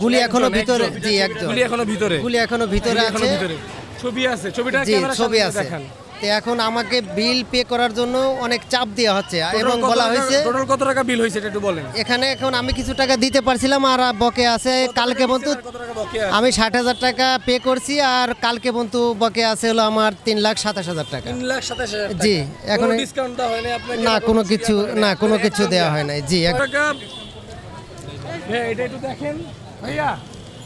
গুলি এখনও ভিতরে। জি একজন। গুলি এখনও ভিতরে। গুলি এখনও ভিতরে আছে। ছবি আছে ছবিটা জি ছবি আছে। তো এখন আমাকে বিল পে করার জন্য অনেক চাপ দেওয়া হচ্ছে। এবং বলা হয়েছে টোটাল কত টাকা বিল হয়েছে একটু বলেন। এখানে এখন আমি কিছু টাকা দিতে পারছিলাম আর বকে আছে কালকে আছে? আমি ষাট হাজার টাকা পে করছি আর কালকে পর্যন্ত বকে আছে হলো আমার তিন লাখ সাতাশ হাজার টাকা। জি, এখন- না কোনো কিছু না কোনো কিছু দেওয়া হয় নাই। জি এক- টাকা? ভাইয়া এটা একটু দেখেন। ভাইয়া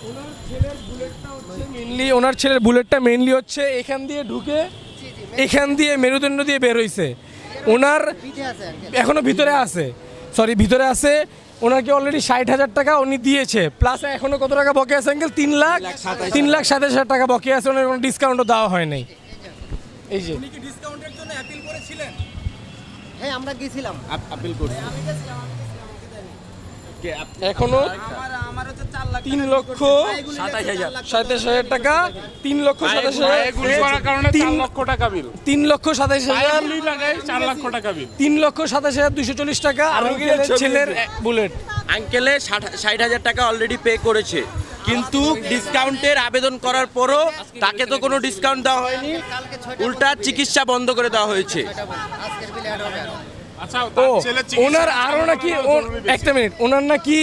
ওনার ছেলের বুলেটটা হচ্ছে মেইনলি ওনার ছেলের বুলেটটা মেইনলি হচ্ছে এখান দিয়ে ঢুকে এখান দিয়ে মেরুদণ্ড দিয়ে বের হইছে। ওনার এখনও ভিতরে আছে। সরি ভিতরে আছে। ওনাকে অলরেডি ষাট হাজার টাকা উনি দিয়েছে। প্লাস এখনও কত টাকা বকে আছে আঙ্কেল তিন লাখ? তিন লাখ সাতাশ হাজার। টাকা বকে আছে। ওনার কোনো ডিসকাউন্টও দেওয়া হয় নাই। এই যে। হ্যাঁ আমরা গেছিলাম। আপিল করছি এখনও তিন লক্ষ সাতাশ হাজার টাকা তিন লক্ষ সাতাশ গুলি করার কারণে তিন লক্ষ টাকা বিল তিন লক্ষ সাতাশ হাজার চার লক্ষ টাকা বিল তিন লক্ষ সাতাশ হাজার দুশো চল্লিশ টাকা আর ছেলের বুলেট আঙ্কেলে ষাট হাজার টাকা অলরেডি পে করেছে। কিন্তু ডিসকাউন্টের আবেদন করার পরও তাকে তো কোনো ডিসকাউন্ট দেওয়া হয়নি। উল্টা চিকিৎসা বন্ধ করে দেওয়া হয়েছে। আচ্ছা ওনার আরও নাকি ও- একটা মিনিট ওনার নাকি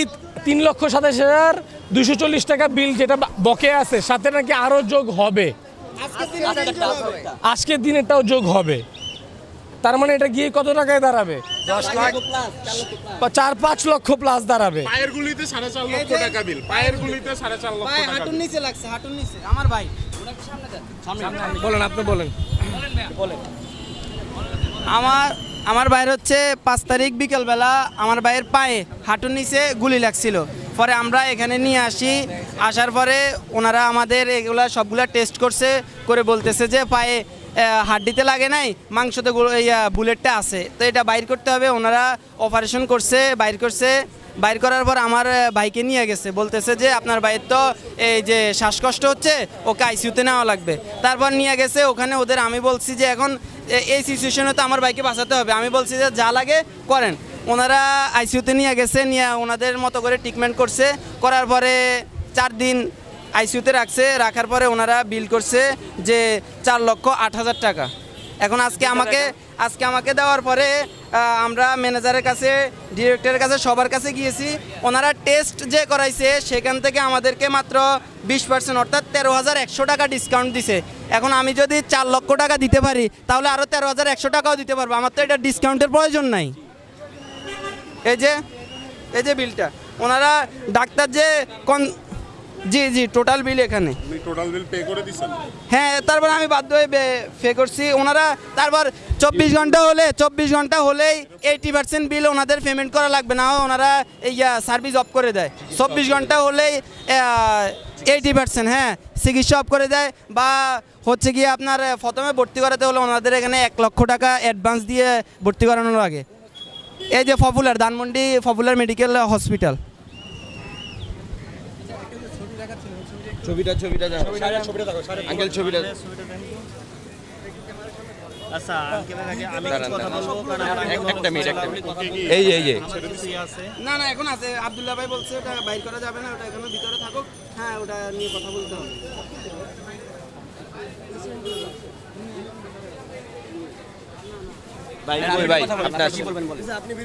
তিন লক্ষ সাতাশ হাজার দুশো চল্লিশ টাকা বিল যেটা বকে আছে সাথে নাকি আরও যোগ হবে। আজকের দিনেরটাও যোগ হবে। তার মানে এটা গিয়ে কত টাকায় দাঁড়াবে? দশ লাখ। চার পাঁচ লক্ষ প্লাস দাঁড়াবে। পায়ের গুলিতে সাড়ে চার লক্ষ টাকা বিল পায়ের গুলিতে সাড়ে চার লক্ষ টাকা বিল। নিচে লাগছে হাঁটুর নিচে। আমার ভাই। বলেন আপনি বলেন। আমার আমার ভাইয়ের হচ্ছে পাঁচ তারিখ বিকেলবেলা আমার ভাইয়ের পায়ে হাঁটুর নিচে গুলি লাগছিল। পরে আমরা এখানে নিয়ে আসি। আসার পরে ওনারা আমাদের এগুলা সবগুলা টেস্ট করছে, করে বলতেছে যে পায়ে হাড্ডিতে লাগে নাই, মাংসতে বুলেটটা আছে। তো এটা বাইর করতে হবে। ওনারা অপারেশন করছে, বাইর করছে। বাইর করার পর আমার ভাইকে নিয়ে গেছে। বলতেছে যে আপনার ভাইয়ের তো এই যে শ্বাসকষ্ট হচ্ছে, ওকে আইসিউতে নেওয়া লাগবে। তারপর নিয়ে গেছে। ওখানে ওদের আমি বলছি যে এখন এই সিচুয়েশনে তো আমার ভাইকে বাঁচাতে হবে। আমি বলছি যে যা লাগে করেন। ওনারা আইসিউতে নিয়ে গেছে, নিয়ে ওনাদের মতো করে ট্রিটমেন্ট করছে। করার পরে চার দিন আইসিউতে রাখছে। রাখার পরে ওনারা বিল করছে যে চার লক্ষ আট হাজার টাকা। এখন আজকে আমাকে আজকে আমাকে দেওয়ার পরে আমরা ম্যানেজারের কাছে ডিরেক্টরের কাছে সবার কাছে গিয়েছি। ওনারা টেস্ট যে করাইছে সেখান থেকে আমাদেরকে মাত্র বিশ পার্সেন্ট অর্থাৎ তেরো হাজার একশো টাকা ডিসকাউন্ট দিছে। এখন আমি যদি চার লক্ষ টাকা দিতে পারি তাহলে আরও তেরো হাজার একশো টাকাও দিতে পারব। আমার তো এটা ডিসকাউন্টের প্রয়োজন নাই। এই যে এই যে বিলটা ওনারা ডাক্তার যে কন জি জি টোটাল বিল এখানে। টোটাল বিল পে করে দিচ্ছেন? হ্যাঁ তারপর আমি বাধ্য হয়ে পে করছি। ওনারা তারপর চব্বিশ ঘণ্টা হলে চব্বিশ ঘণ্টা হলেই এইটি পার্সেন্ট বিল ওনাদের পেমেন্ট করা লাগবে। না ওনারা এই সার্ভিস অফ করে দেয়। চব্বিশ ঘণ্টা হলেই এইটি পার্সেন্ট হ্যাঁ চিকিৎসা অফ করে দেয়। বা হচ্ছে গিয়ে আপনার প্রথমে ভর্তি করাতে হলে ওনাদের এখানে এক লক্ষ টাকা অ্যাডভান্স দিয়ে ভর্তি করানোর আগে এই যে popular Dhanmondi popular medical hospital ছবিটা ছবিটা আঙ্কেল ছবিটা আচ্ছা আঙ্কেলের আগে আমি কিছু কথা বলব কারণ আমার একটা মিনিট একটা মিনিট। এই এই যে। আমার কিছুই আছে না না এখন আছে। আবদুল্লাহ ভাই বলছে ওটা বাইর করা যাবে না ওটা এখনও ভিতরে থাকুক। হ্যাঁ ওটা নিয়ে কথা বলতে হবে। ভাই ভাই আপনার